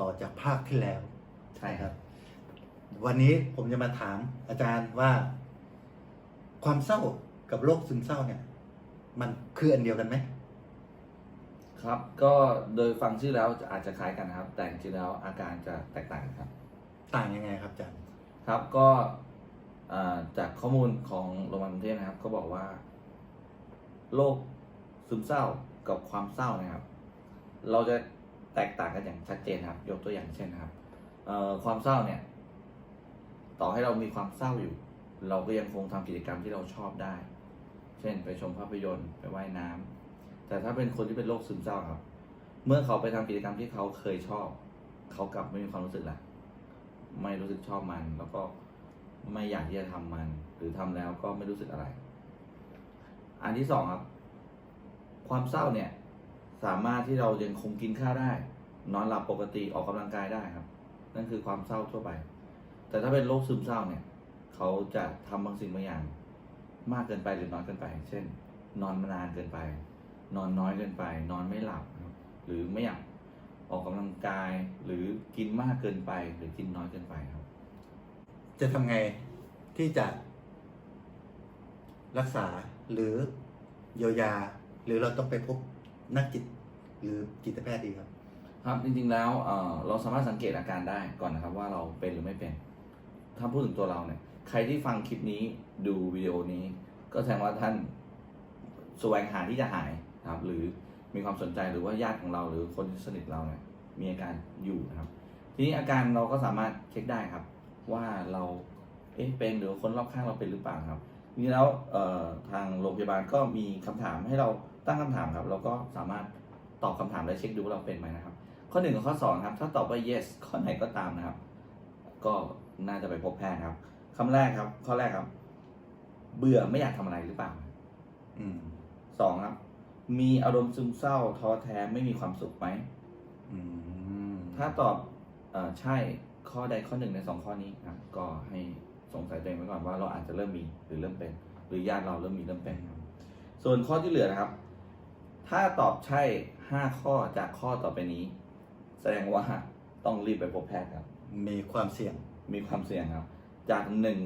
ต่อจากภาคที่แล้วใช่ครับ วันนี้ผมจะมาถามอาจารย์ว่า ความเศร้ากับโรคซึมเศร้าเนี่ย มันคืออันเดียวกันไหมครับ ก็โดยฟังชื่อแล้วอาจจะคล้ายกันนะครับ แต่จริงๆแล้วอาการจะแตกต่างกันครับ ต่างยังไงครับอาจารย์ครับก็อ่าจากข้อมูลของโรงพยาบาลกรุงเทพนะครับก็บอกว่าโรคซึมเศร้ากับความเศร้านะครับ เราจะ แตกต่างกันอย่างชัดเจนครับ ยกตัวอย่างเช่นครับเอ่อความเศร้าเนี่ย ต่อให้เรามีความเศร้าอยู่ เราก็ยังคงทำกิจกรรมที่เราชอบได้ เช่น ไปชมภาพยนตร์ไปว่ายน้ำแต่ถ้าเป็นคนที่เป็นโรคซึมเศร้าครับ เมื่อเขาไปทำกิจกรรมที่เขาเคยชอบ เขากลับไม่มีความรู้สึกละไม่รู้สึกชอบมัน แล้วก็ไม่อยากที่จะทำมัน หรือทำแล้วก็ไม่รู้สึกอะไร อันที่สองครับ ความเศร้าเนี่ย สามารถที่เรายังคงกินข้าวได้ นอนหลับปกติออกกำลังกายได้ครับ นั่นคือความเศร้าทั่วไป แต่ถ้าเป็นโรคซึมเศร้าเนี่ยเขาจะทำบางสิ่งบางอย่าง มากเกินไปหรือน้อยเกินไป เช่น นอนมานานเกินไป นอนน้อยเกินไป นอนไม่หลับหรือไม่อยากออกกำลังกายหรือกินมากเกินไป หรือกินน้อยเกินไปครับ จะทำไงที่จะ รักษาหรือเยียวยา หรือเราต้องไปพบ นักจิตหรือจิตแพทย์ดีครับ ครับจริงๆแล้วเเราสามารถสังเกตอาการได้ก่อนนะครับว่าเราเป็นหรือไม่เป็น ถ้าพูดถึงตัวเราเนี่ยใครที่ฟังคลิปนี้ดูวิดีโอนี้ ก็แสดงว่าท่านแสวงหาที่จะหายนะครับ หรือมีความสนใจหรือว่าญาติของเรา หรือคนสนิทเราเนี่ยมีอาการอยู่นะครับ ทีนี้อาการเราก็สามารถเช็คได้ครับ ว่าเราเอ๊ะเป็นหรือคนรอบข้างเราเป็นหรือเปล่าครับทีนี้แล้วทางโรงพยาบาลก็มีคำถามให้เรา ตั้งคำถามครับเราก็สามารถตอบคำถามและเช็คดูว่าเราเป็นไหมนะครับ ข้อหนึ่งกับข้อสองครับ ถ้าตอบว่า yes ข้อไหนก็ตามนะครับ ก็น่าจะไปพบแพทย์ครับคำแรกครับ ข้อแรกครับ เบื่อไม่อยากทำอะไรหรือเปล่า อืมสองครับ มีอารมณ์ซึมเศร้าท้อแท้ไม่มีความสุขไหมอืมถ้าตอบเออใช่ข้อใดข้อหนึ่งในสองข้อนี้ครับก็ให้สงสัยตัวเองไว้ก่อนว่าเราอาจจะเริ่มมีหรือเริ่มเป็น หรือญาติเราเริ่มมีเริ่มเป็นครับส่วนข้อที่เหลือนะครับ ถ้าตอบใช่ห้าข้อจากข้อต่อไปนี้ แสดงว่าต้องรีบไปพบแพทย์ครับ มีความเสี่ยง มีความเสี่ยงครับ จากหนึ่ง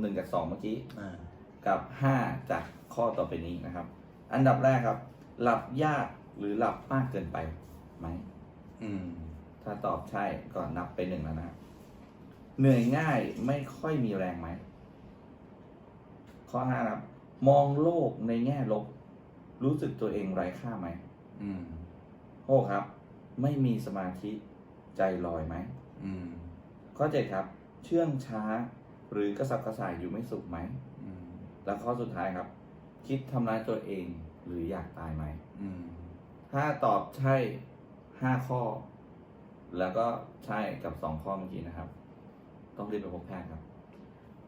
หนึ่งจากสองเมื่อกี้อ่ากับห้าจากข้อต่อไปนี้นะครับ อันดับแรกครับ หลับยากหรือหลับมากเกินไปไหม อืม ถ้าตอบใช่ก็นับไปหนึ่งแล้วนะครับเหนื่อยง่ายไม่ค่อยมีแรงไหม ข้อห้าครับ มองโลกในแง่ลบ รู้สึกตัวเองไร้ค่าไหมอืมหกครับ ไม่มีสมาธิใจลอยไหมอืมข้อเจ็ดครับ เชื่องช้า หรือกระสับกระส่ายอยู่ไม่สุขไหมอืมแล้วข้อสุดท้ายครับ คิดทำร้ายตัวเองหรืออยากตายไหม อืมถ้าตอบใช่ห้าข้อ แล้วก็ใช่กับสองข้อเมื่อกี้นะครับ ต้องรีบไปพบแพทย์ครับ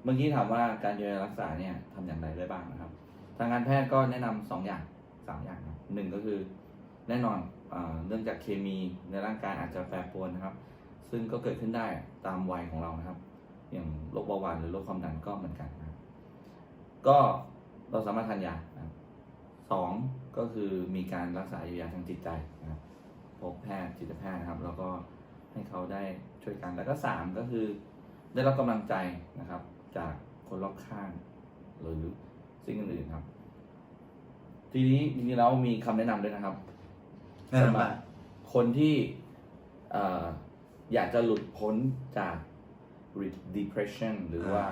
เมื่อกี้ถามว่าการเยียวยารักษาเนี่ยทำอย่างไรได้บ้างนะครับ ทางการแพทย์ก็แนะนำสองอย่าง สามอย่างครับหนึ่งก็คือแน่นอนเนื่องจากเคมีในร่างกายอาจจะแปรปรวนนะครับ ซึ่งก็เกิดขึ้นได้ตามวัยของเรานะครับ อย่างโรคเบาหวานหรือโรคความดันก็เหมือนกันนะครับก็เราสามารถทานยาสองก็คือมีการรักษาเยียวยาทางจิตใจนะครับพบแพทย์จิตแพทย์นะครับ แล้วก็ให้เขาได้ช่วยกันแล้วก็สามก็คือ ได้รับกำลังใจนะครับ จากคนรอบข้างหรือสิ่งอื่นๆครับ ทีนี้จริงๆแล้วมีคำแนะนำด้วยนะครับแน่นอนว่าคนที่เอ่ออยากจะหลุดพ้นจาก depression หรือว่า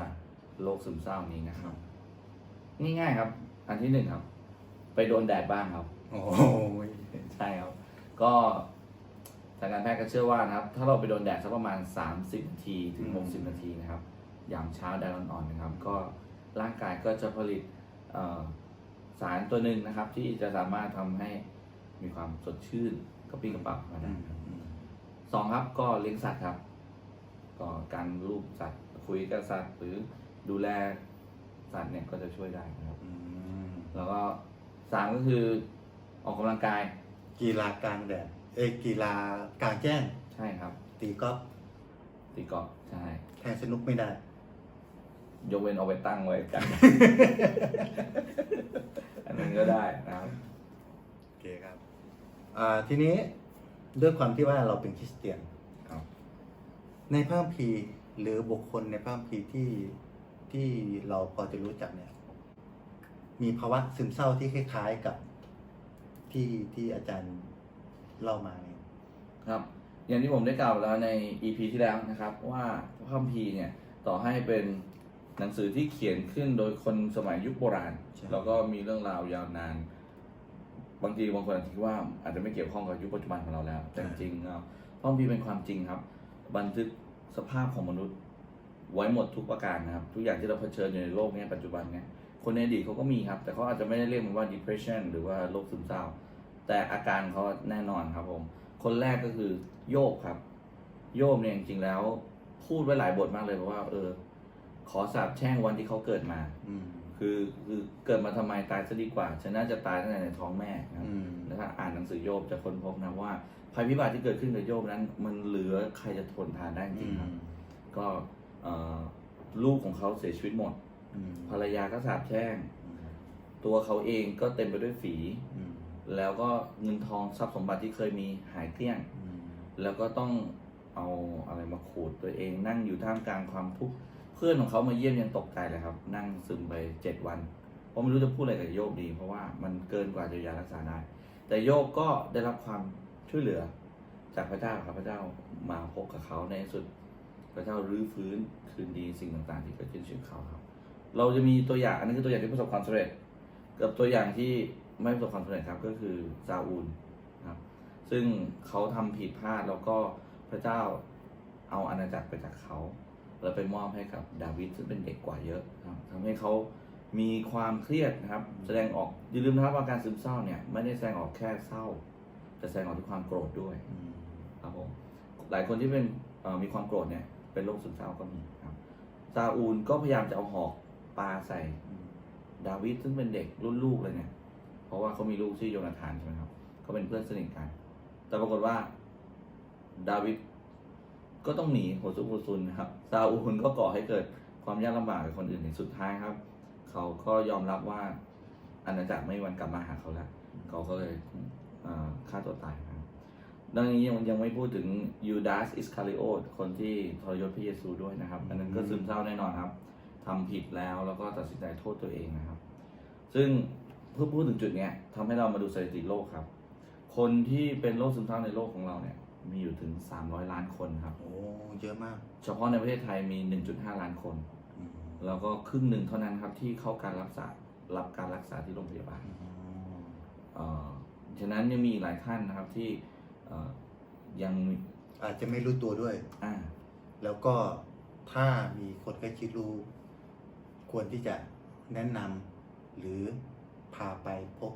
โรคซึมเศร้านี้นะครับ ง่ายๆครับ อันที่หนึ่งครับ ไปโดนแดดบ้างครับ โอ้ยใช่ครับ ก็ทางการแพทย์ก็เชื่อว่านะครับ ถ้าเราไปโดนแดดสักประมาณ 30นาทีถึง 60 นาทีนะครับ ยามเช้าแดดอ่อนๆนะครับ ก็ร่างกายก็จะผลิตเอ่อ สารตัวหนึ่งนะครับ ที่จะสามารถทำให้มีความสดชื่นกระปรี้กระเป๋ามาได้ครับสองครับก็เลี้ยงสัตว์ครับ ก็การรูปสัตว์คุยกับสัตว์ หรือดูแลสัตว์เนี่ยก็จะช่วยได้นะครับอืมแล้วก็สามก็คือออกกำลังกาย กีฬากลางแดดเอยกีฬากลางแจ้งใช่ครับ ตีกอล์ฟตีกอล์ฟใช่แทงสนุกไม่ได้ ยกเว้นเอาไปตั้งไว้กันอั นนั้นก็ได้นะครับครับอ่าทีนี้ด้วยความที่ว่าเราเป็นคริสเตียน ครับ ในพระคัมภีร์หรือบุคคลในพระคัมภีร์ที่ที่เราพอจะรู้จักเนี่ย มีภาวะซึมเศร้าที่คล้ายๆกับที่ที่อาจารย์เล่ามาเนี่ยครับ อย่างที่ผมได้กล่าวไปแล้วใน EP ที่แล้วนะครับ ว่าพระคัมภีร์เนี่ยต่อให้เป็น หนังสือที่เขียนขึ้นโดยคนสมัยยุคโบราณ แล้วก็มีเรื่องราวยาวนาน บางทีบางคนอาจจะคิดว่าอาจจะไม่เกี่ยวข้องกับยุคปัจจุบันของเราแล้ว แต่จริงๆแล้วพระคัมภีร์เป็นความจริงครับ บันทึกสภาพของมนุษย์ ไว้หมดทุกประการนะครับ ทุกอย่างที่เราเผชิญอยู่ในโลกเนี้ปัจจุบันเนี้ยคนในอดีตเขาก็มีครับ แต่เขาอาจจะไม่ได้เรียกมันว่า depression หรือว่าโรคซึมเศร้า แต่อาการเขาแน่นอนครับผม คนแรกก็คือโยบครับ โยบเนี่ยจริงๆแล้ว พูดไว้หลายบทมากเลยว่าเออ ขอสาบแช่งวันที่เขาเกิดมา อืม คือคือเกิดมาทำไมตายซะดีกว่าฉันน่าจะตายตั้งแต่ในท้องแม่นะครับอืม แล้วถ้าอ่านหนังสือโยบจะค้นพบนะว่าภัยพิบัติที่เกิดขึ้นกับโยบนั้น มันเหลือใครจะทนทานได้จอืริงๆครับมก็เอ่อลูกของเขาเสียชีวิตหมด อืมภรรยาก็สาบแช่ง ตัวเขาเองก็เต็มไปด้วยฝี อืมแล้วก็เงินทองทรัพย์สมบัติที่เคยมีหายเกลี้ยง อืมแล้วก็ต้องเอาอะไรมาขูดตัวเองนั่งอยู่ท่ามกลางความทุกข์ เพื่อนของเขามาเยี่ยมยังตกใจเลยครับ นั่งซึมไปเจ็ดวันเพราะไม่รู้จะพูดอะไรกับโยบดี เพราะว่ามันเกินกว่าจะยารักษาได้แต่โยบก็ได้รับความช่วยเหลือ จากพระเจ้าครับพระเจ้ามาพบกับเขาในที่สุดพระเจ้ารื้อฟื้นคืนดีสิ่งต่างๆ ที่เกิดขึ้นชีวิตเขาครับ เราจะมีตัวอย่างอันนี้คือตัวอย่างที่ประสบความสำเร็จ กับตัวอย่างที่ไม่ประสบความสำเร็จครับก็คือซาอูลครับซึ่งเขาทำผิดพลาดแล้วก็พระเจ้าเอาอาณาจักรไปจากเขา แล้วไปมอบให้กับดาวิดซึ่งเป็นเด็กกว่าเยอะครับทำให้เขามีความเครียดนะครับ แสดงออกอย่าลืมนะครับว่าการซึมเศร้าเนี่ยไม่ได้แสดงออกแค่เศร้าแต่แสดงออกที่ความโกรธด้วยครับผมหลายคนที่เป็นมีความโกรธเนี่ยเป็นโรคซึมเศร้าก็มีครับซาอูลก็พยายามจะเอาหอกปาใส่ดาวิดซึ่งเป็นเด็กรุ่นลูกเลยเนี่ย เพราะว่าเขามีลูกชื่อโยนาธานใช่ไหมครับเขาเป็นเพื่อนสนิทกัน แต่ปรากฏว่า ดาวิด ก็ต้องหนีหัวซุกหัวซุนนะครับซาอูลก็ก่อให้เกิดความยากลำบากกับคนอื่นในสุดท้ายครับ เขาก็ยอมรับว่าอาณาจักรไม่วันกลับมาหาเขาแล้วเขาก็เลยฆ่าตัวตายครับดังนี้ยังยังไม่พูดถึงยูดาสอิสคาริโอตคนที่ทรยศพระเยซูด้วยนะครับ อันนั้นก็ซึมเศร้าแน่นอนครับทำผิดแล้วแล้วก็ตัดสินใจโทษตัวเองนะครับ ซึ่งเพื่อพูดถึงจุดเนี้ยทำให้เรามาดูสถิติโลกครับ คนที่เป็นโรคซึมเศร้าในโลกของเราเนี่ย มีอยู่ถึง 300 ล้านคนครับ โอ้ เยอะมาก เฉพาะในประเทศไทยมี 1.5 ล้านคนอืมแล้วก็ครึ่งหนึ่งเท่านั้นครับที่เข้าการรักษา รับการรักษาที่โรงพยาบาลอืมเอ่อฉะนั้นยังมีอีกหลายท่านนะครับที่เอ่อยังอาจจะไม่รู้ตัวด้วย อ่า แล้วก็ถ้ามีคนใกล้ชิดรู้ ควรที่จะแนะนำหรือพาไปพบ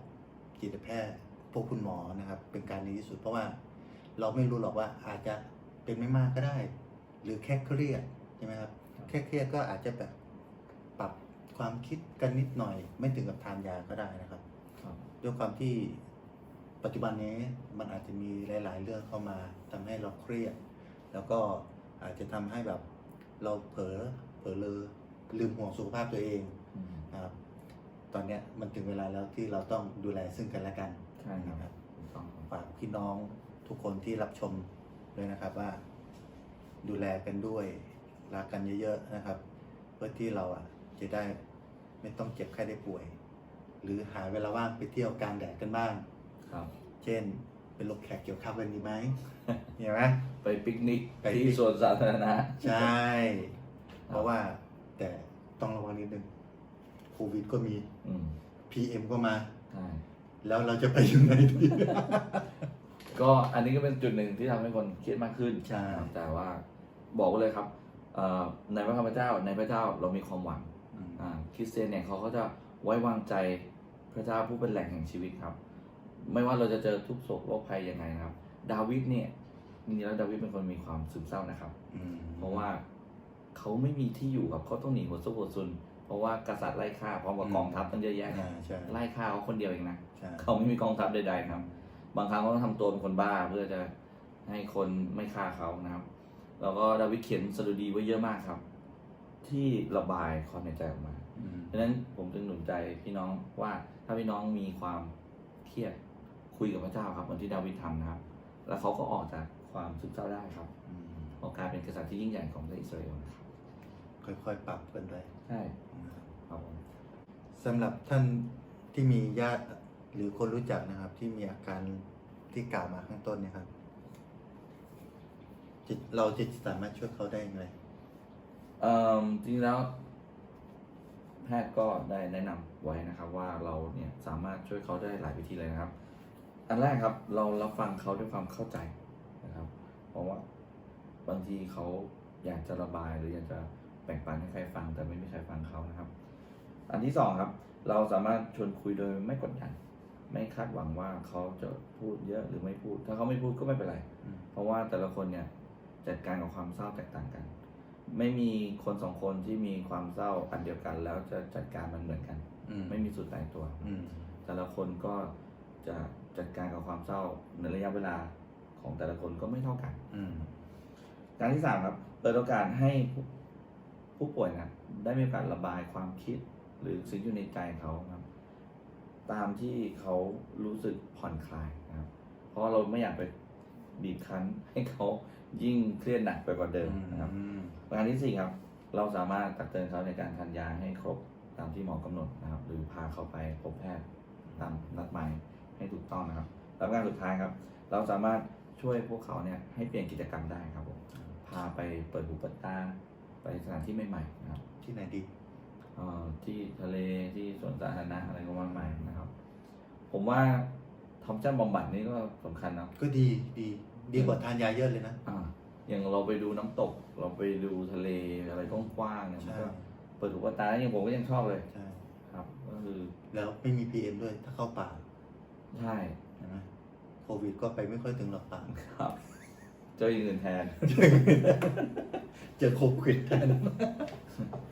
จิตแพทย์พบคุณหมอนะครับ เป็นการดีที่สุดเพราะว่า เราไม่รู้หรอกว่าอาจจะเป็นไม่มากก็ได้ หรือแค่เครียดใช่ไหมครับครับแค่เครียดก็อาจจะแบบปรับความคิดกันนิดหน่อย ไม่ถึงกับทานยาก็ได้นะครับครับด้วยความที่ปัจจุบันนี้มันอาจจะมีหลาย ๆ เรื่องเข้ามาทำให้เราเครียด แล้วก็อาจจะทำให้แบบเราเผลอเผลอเลอลืมห่วงสุขภาพตัวเองอืมนะครับ ตอนเนี้ยมันถึงเวลาแล้วที่เราต้องดูแลซึ่งกันและกันใช่ครับนะครับถูกต้องครับฝากพี่น้อง ทุกคนที่รับชมด้วยนะครับว่า ดูแลกันด้วยรักกันเยอะๆนะครับ เพื่อที่เราอะจะได้ไม่ต้องเจ็บไข้ได้ป่วย หรือหาเวลาว่างไปเที่ยวกลางแดดกันบ้างครับ เช่นเป็นลมแขกเกี่ยวข้าวกันดีไหมเห็นไหมไปปิกนิกไปปิกที่สวนสาธารณะใช่เพราะว่าแต่ต้องระวังนิดนึงโควิดก็มีอืม PM ก็มาใช่แล้วเราจะไปยังไงดี ก็อันนี้ก็เป็นจุดหนึ่งที่ทำให้คนเครียดมากขึ้นใช่ ครับแต่ว่าบอกไว้เลยครับเอ่อในพระคัมภีร์เจ้าในพระเจ้าเรามีความหวังอืม อ่าคริสเตียนเนี่ยเขาก็จะไว้วางใจพระเจ้าผู้เป็นแหล่งแห่งชีวิตครับ ไม่ว่าเราจะเจอทุกโศกโรคภัยยังไงนะครับ ดาวิดเนี่ยจริงๆแล้วดาวิดเป็นคนมีความซึมเศร้านะครับ อืมเพราะว่าเขาไม่มีที่อยู่ครับเขาต้องหนีหัวซุกหัวซุน เพราะว่ากษัตริย์ไล่ฆ่าพร้อมกับกองทัพตั้งเยอะแยะอ่าใช่ไล่ฆ่าเขาคนเดียวเองนะ ใช่เขาไม่มีกองทัพใดๆครับ บางครั้งเขาต้องทำตัวเป็นคนบ้าเพื่อจะให้คนไม่ฆ่าเขานะครับ แล้วก็ดาวิดเขียนสดุดีไว้เยอะมากครับ ที่ระบายความในใจออกมาอืมดังนั้นผมจึงหนุนใจพี่น้องว่าถ้าพี่น้องมีความเครียดคุยกับพระเจ้าครับเหมือนที่ดาวิดทำนะครับ แล้วเขาก็ออกจากความซึมเศร้าได้ครับอืมออกกลายเป็นกษัตริย์ที่ยิ่งใหญ่ของประเทศอิสราเอลนะครับค่อยๆปรับกันด้วยใช่นะครับครับผมสำหรับท่านที่มีญาติ หรือคนรู้จักนะครับที่มีอาการที่กล่าวมาข้างต้นเนะครับจะเราจะสามารถช่วยเขาได้อย่างไรเอ่อจริงแล้วแพทย์ก็ได้แนะนำไว้นะครับว่าเราเนี่ยสามารถช่วยเขาได้หลายวิธีเลยนะครับ อันแรกครับเรารับฟังเขาด้วยความเข้าใจนะครับ เพราะว่าบางทีเขาอยากจะระบายหรืออยากจะแบ่งปันให้ใครฟังแต่ไม่มีใครฟังเขานะครับ อันที่สองครับ เราสามารถชวนคุยโดยไม่กดดัน ไม่คาดหวังว่าเขาจะพูดเยอะหรือไม่พูด ถ้าเขาไม่พูดก็ไม่เป็นไรอืมเพราะว่าแต่ละคนเนี่ยจัดการกับความเศร้าแตกต่างกัน ไม่มีคนสองคนที่มีความเศร้าอันเดียวกัน แล้วจะจัดการมันเหมือนกันอืมไม่มีสูตรตายตัวอืมแต่ละคนก็จะจัดการกับความเศร้าในระยะเวลาของแต่ละคนก็ไม่เท่ากันอืมการที่สามครับ เปิดโอกาสให้ผู้ผู้ป่วยนะได้มีโอกาสระบายความคิดหรือสิ่งที่อยู่ในใจเขาครับ ตามที่เขารู้สึกผ่อนคลายนะครับ เพราะเราไม่อยากไปบีบคั้นให้เขายิ่งเครียดหนักไปกว่าเดิมนะครับประการที่สี่ครับ เราสามารถตักเตือนเขาในการทานยาให้ครบตามที่หมอกำหนดนะครับ หรือพาเขาไปพบแพทย์ตามนัดหมายให้ถูกต้องนะครับแล้วประการสุดท้ายครับ เราสามารถช่วยพวกเขาเนี่ยให้เปลี่ยนกิจกรรมได้ครับผมพาไปเปิดหูเปิดตาไปสถานที่ใหม่ๆนะครับ ที่ไหนดี ที่ทะเลที่สวนสาธารณะอะไรก็มากมายนะครับ ผมว่าทอมจันบำบัดนี่ก็สำคัญนะก็ดีดี ดีกว่าทานยาเยอะเลยนะอ่าอย่างเราไปดูน้ำตก เราไปดูทะเลอะไรกว้างๆเนี่ยมันใช่ก็เปิดหูเปิดตาอย่างผมก็ยังชอบเลยใช่ครับ ก็คือแล้วไม่มีพีเอ็มด้วยถ้าเข้าป่า ใช่ใช่ไหมโควิดก็ไปไม่ค่อยถึงหรอกป่าครับ เจออย่างอื่นแทน เจอโควิดแทน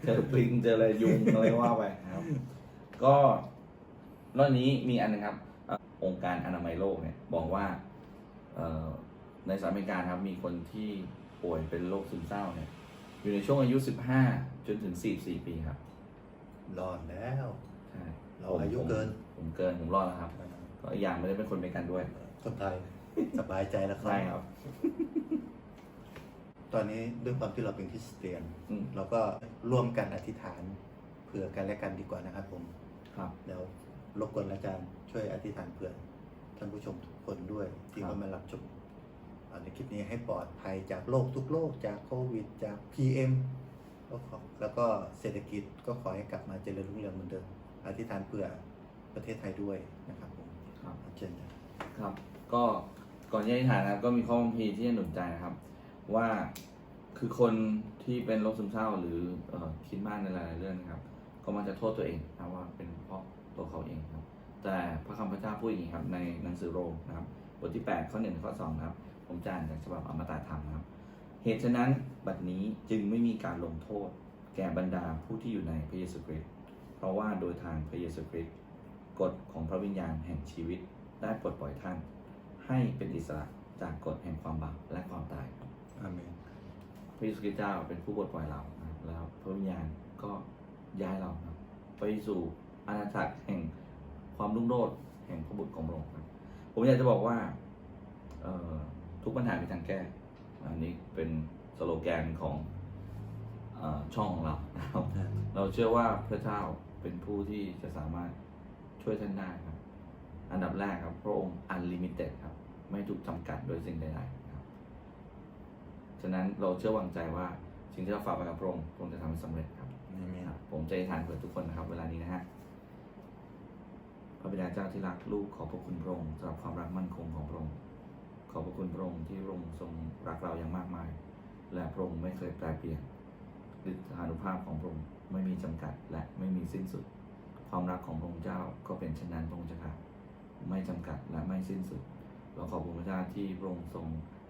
เจอปลิงเจออะไรยุงอะไรว่าไปนะครับ ก็นอกนี้มีอันหนึงครับเอ่อองค์การอนามัยโลกเนี่ยบอกว่าเอ่อในสหรัฐอเมริกาครับมีคนที่ป่วยเป็นโรคซึมเศร้าเนี่ย อยู่ในช่วงอายุ 15 จนถึง 44 ปีครับ รอดแล้วใช่เราอายุเกิน ผมผมเกิน ผมรอดแล้วครับ ก็อีกอย่างไม่ได้เป็นคนอเมริกันด้วยคนไทย สบายใจแล้วใช่ครับ ตอนนี้ด้วยความที่เราเป็นคริสเตียน อืมเราก็ร่วมกันอธิษฐานเผื่อกันและกันดีกว่านะครับผม ครับ แล้วรบกวนอาจารย์ช่วยอธิษฐานเผื่อท่านผู้ชมทุกคนด้วย ที่ครับว่ามารับชมอ่าในคลิปนี้ให้ปลอดภัยจากโรคทุกโรคจากโควิดจาก PM ก็ขอแล้วก็เศรษฐกิจก็ขอให้กลับมาเจริญรุ่งเรืองเหมือนเดิมอธิษฐานเผื่อประเทศไทยด้วยนะครับผมครับ เชิญจ้ะครับ ก็ ก่อนที่จะอธิษฐานนะครับก็มีข้อบังพีที่จะหนุนใจนะครับ ว่าคือคนที่เป็นโรคซึมเศร้าหรือออคิดมากในหลายๆเรื่องนะครับ ก็มักจะโทษตัวเองนะว่าเป็นเพราะตัวเขาเองครับ แต่พระคำพระเจ้าพูดอย่างนี้ครับในหนังสือโรมนะครับบทที่ 8 ข้อ1ข้อ2นะครับ ผมจานจากฉบับอมตะธรรมนะครับ เหตุฉะนั้นบัดนี้จึงไม่มีการลงโทษ แก่บรรดาผู้ที่อยู่ในพระเยซูคริสต์เพราะว่าโดยทางพระเยซูคริสต์กฎของพระวิญญาณแห่งชีวิตได้ปลดปล่อยท่าน ให้เป็นอิสระจากกฎแห่งความบาปและความตายครับอาเมนพระเยซูคริสต์เจ้าเป็นผู้ปลดปล่อยเรานะครับแล้วพระวิญญาณก็ย้ายเราครับไปสู่อาณาจักรแห่งความรุ่งโรจน์แห่งพระบุตรของพระองค์ครับผมอยากจะบอกว่าเอ่อทุกปัญหามีทางแก้ อันนี้เป็นสโลแกนของเออช่องของเรานะครับ เราเชื่อว่าพระเจ้าเป็นผู้ที่จะสามารถช่วยท่านได้ครับ อันดับแรกครับ พระองค์ unlimited ครับ ไม่ถูกจำกัดโดยสิ่งใดๆนะครับฉะนั้นเราเชื่อวางใจว่าสิ่งที่เราฝากไว้กับพระองค์พระองค์จะทำให้สำเร็จครับอาเมนครับ ผมจะอธิษฐานเผื่อทุกคนนะครับ เวลานี้นะฮะพระบิดาเจ้าที่รักลูกขอบพระคุณพระองค์สำหรับความรักมั่นคงของพระองค์ขอบพระคุณพระองค์ที่พระองค์ทรงรักเราอย่างมากมาย และพระองค์ไม่เคยแปรเปลี่ยนฤทธานุภาพของพระองค์ไม่มีจำกัดและไม่มีสิ้นสุด ความรักของพระองค์เจ้าก็เป็นเช่นนั้นพระองค์เจ้าค่ะไม่จำกัดและไม่สิ้นสุด เราขอบคุณพระเจ้าที่พระองค์ทรง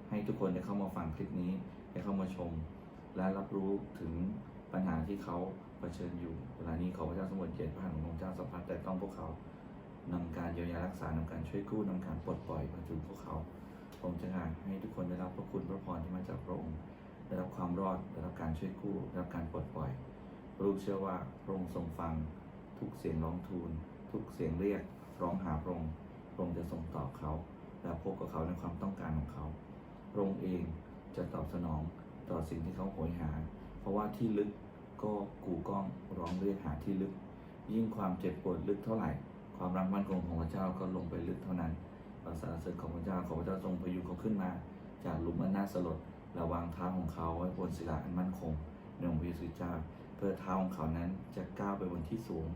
ให้ทุกคนได้เข้ามาฟังคลิปนี้ได้เข้ามาชม และรับรู้ถึงปัญหาที่เขาเผชิญอยู่เวลานี้ขอพระเจ้าสมุทรเกียรติพระหัตถ์ของพระอเจ้าสัมผัสแต่ต้องพวกเขานำการเยียวยารักษานำการช่วยกู้นำการปลดปล่อยมาถึงพวกเขาผมจะงานให้ทุกคนได้รับพระคุณพระพรที่มาจากพระองค์ได้รับความรอดได้รับการช่วยกู้ได้รับการปลดปล่อยลูกเชื่อว่าพระองค์ทรงฟัง ทุกเสียงร้องทูล ทุกเสียงเรียกร้องหาพระองค์พระองค์จะทรงตอบเขา และพบกับเขาในความต้องการของเขาพระองค์เองจะตอบสนองต่อสิ่งที่เขาโหยหา เพราะว่าที่ลึกก็กูก้องร้องเรียกหาที่ลึก ยิ่งความเจ็บปวดลึกเท่าไหร่ ความรักมั่นคงของพระเจ้าก็ลงไปลึกเท่านั้นพระสรรเสริญของพระเจ้าของพระเจ้าทรงพยุงเขาขึ้นมา จากหลุมอันน่าสลดและวางเท้าของเขาไว้บนศิลาอันมั่นคงในองค์พระเยซูเจ้า เพื่อเท้าของเขานั้นจะก้าวไปบนที่สูง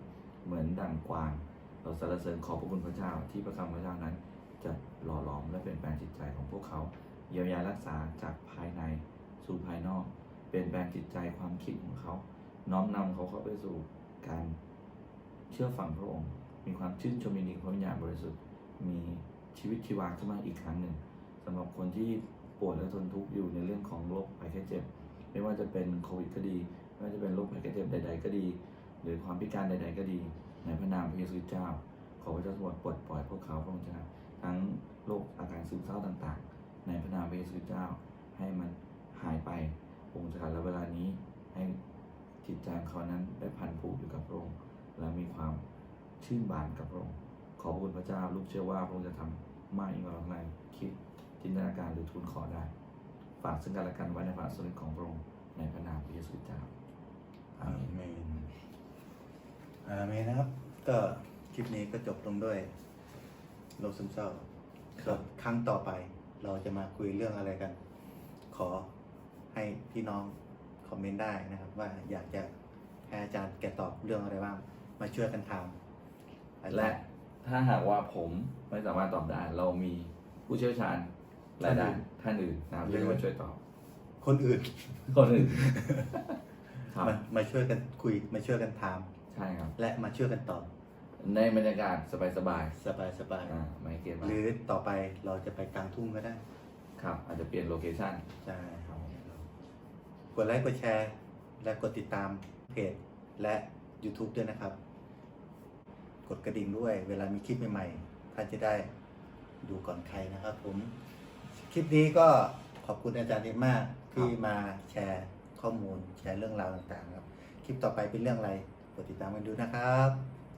เหมือนดั่งกวาง เราสรรเสริญขอบพระคุณพระเจ้าที่พระคำพระเจ้านั้น จะหล่อหลอมและเปลี่ยนแปลงจิตใจของพวกเขา เยียวยารักษาจากภายในสู่ภายนอก เปลี่ยนแปลงจิตใจความคิดของเขา น้อมนำเขาเข้าไปสู่การเชื่อฟังพระองค์ มีความชื่นชมยินดีพระวิญญาณบริสุทธิ์ มีชีวิตชีวาขึ้นมาอีกครั้งหนึ่งสำหรับคนที่ปวดและทนทุกข์อยู่ในเรื่องของโรคภัยไข้เจ็บ ไม่ว่าจะเป็นโควิดก็ดี ไม่ว่าจะเป็นโรคภัยไข้เจ็บใด ๆ ก็ดี หรือความพิการใด ๆ ก็ดี ในพระนามพระเยซูเจ้า ขอพระเจ้าทรงปลดปล่อยพวกเขาพระองค์เจ้า ทั้งโรคอาการซึมเศร้าต่างๆ ในพระนามพระเยซูเจ้าให้มันหายไปองค์จ้าและเวลานี้ให้จิตใจเขานั้นได้พันผูกอยู่กับพระองค์และมีความชื่นบานกับพระองค์ขอบคุณพระเจ้าลูกเชื่อว่าพระองค์จะทำมากยิ่งกว่าเราคิดจินตนาการหรือทูลขอได้ ฝากซึ่งกันและกันไว้ในพระสุริของพระองค์ในพระนามพระเยซูเจ้าอาอาเมนเมนอาเมนนะครับ ก็คลิปนี้ก็จบลงด้วย โรคซึมเศร้าส่วนครั้งต่อไปเราจะมาคุยเรื่องอะไรกัน ขอให้พี่น้องคอมเมนต์ได้นะครับ ว่าอยากจะให้อาจารย์แกตอบเรื่องอะไรบ้าง มาช่วยกันถามและถ้าหากว่าผมไม่สามารถตอบได้ เรามีผู้เชี่ยวชาญหลายด้านท่านอื่นนะครับที่จะมาช่วยตอบ คนอื่น คนอื่นครับมามาช่วยกันคุยมาช่วยกันถามใช่ครับ และมาช่วยกันตอบ ในบรรยากาศสบายสบายสบายๆอ่าไม่เกี่ยวหรือต่อไปเราจะไปกลางทุ่งก็ได้ครับ อาจจะเปลี่ยนโลเคชั่นใช่ครับกดไลค์กดแชร์ และกดติดตามเพจและ YouTube ด้วยนะครับ กดกระดิ่งด้วย เวลามีคลิปใหม่ๆท่านจะได้ดูก่อนใครนะครับผม คลิปนี้ก็ขอบคุณอาจารย์เอกมากที่มาแชร์ข้อมูลแชร์เรื่องราวต่างๆครับ คลิปต่อไปเป็นเรื่องอะไรกดติดตามกันดูนะครับ